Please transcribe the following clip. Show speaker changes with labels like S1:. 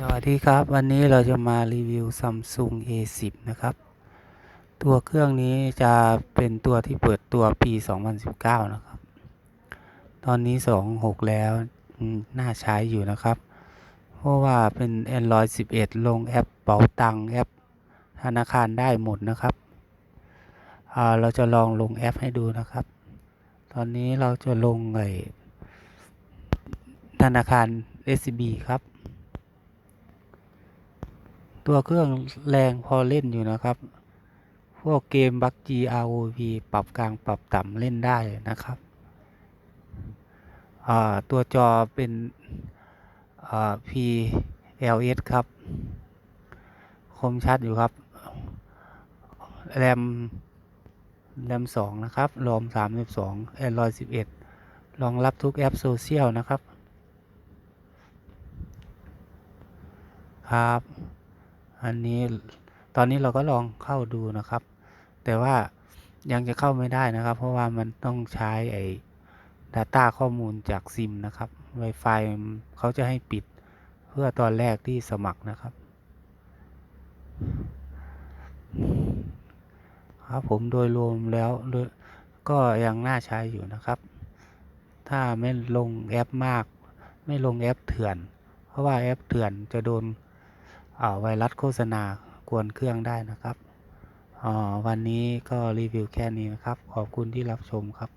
S1: สวัสดีครับ วันนี้เราจะมารีวิว Samsung A10 นะครับ ตัวเครื่องนี้จะเป็นตัวที่เปิดตัวปี 2019 นะครับ ตอนนี้ 26 แล้วน่าใช้อยู่นะครับ เพราะว่าเป็น Android 11 ลงแอปเป๋าตังแอปธนาคารได้หมดนะครับเราจะลองลงแอปให้ดูนะครับ ตอนนี้เราจะลงไอธนาคาร SCB ครับ ตัวเครื่องแรงพอเล่นอยู่นะครับ พวกเกมบักจี ROV ปรับกลางปรับต่ำเล่นได้นะครับตัวจอเป็น PLS ครับ คมชัดอยู่ครับ แรม แรมสองนะครับ รอมสามสิบสองแอนดรอยสิบเอ็ดรองรับทุกแอปโซเชียลนะครับ ครับ อันนี้ตอนนี้เราก็ลองเข้าดูนะครับ แต่ว่ายังจะเข้าไม่ได้นะครับ เพราะว่ามันต้องใช้ไอ้ Data ข้อมูลจากซิมนะครับ Wi-Fi เขาจะให้ปิดเพื่อตอนแรกที่สมัครนะครับ ครับผมโดยรวมแล้วก็ยังน่าใช้อยู่นะครับ ถ้าไม่ลงแอปมาก ไม่ลงแอปเถื่อน เพราะว่าแอปเถื่อนจะโดน ไวรัสโฆษณากวนเครื่องได้นะครับอ่าวันนี้ก็รีวิวแค่นี้นะครับ ขอบคุณที่รับชมครับ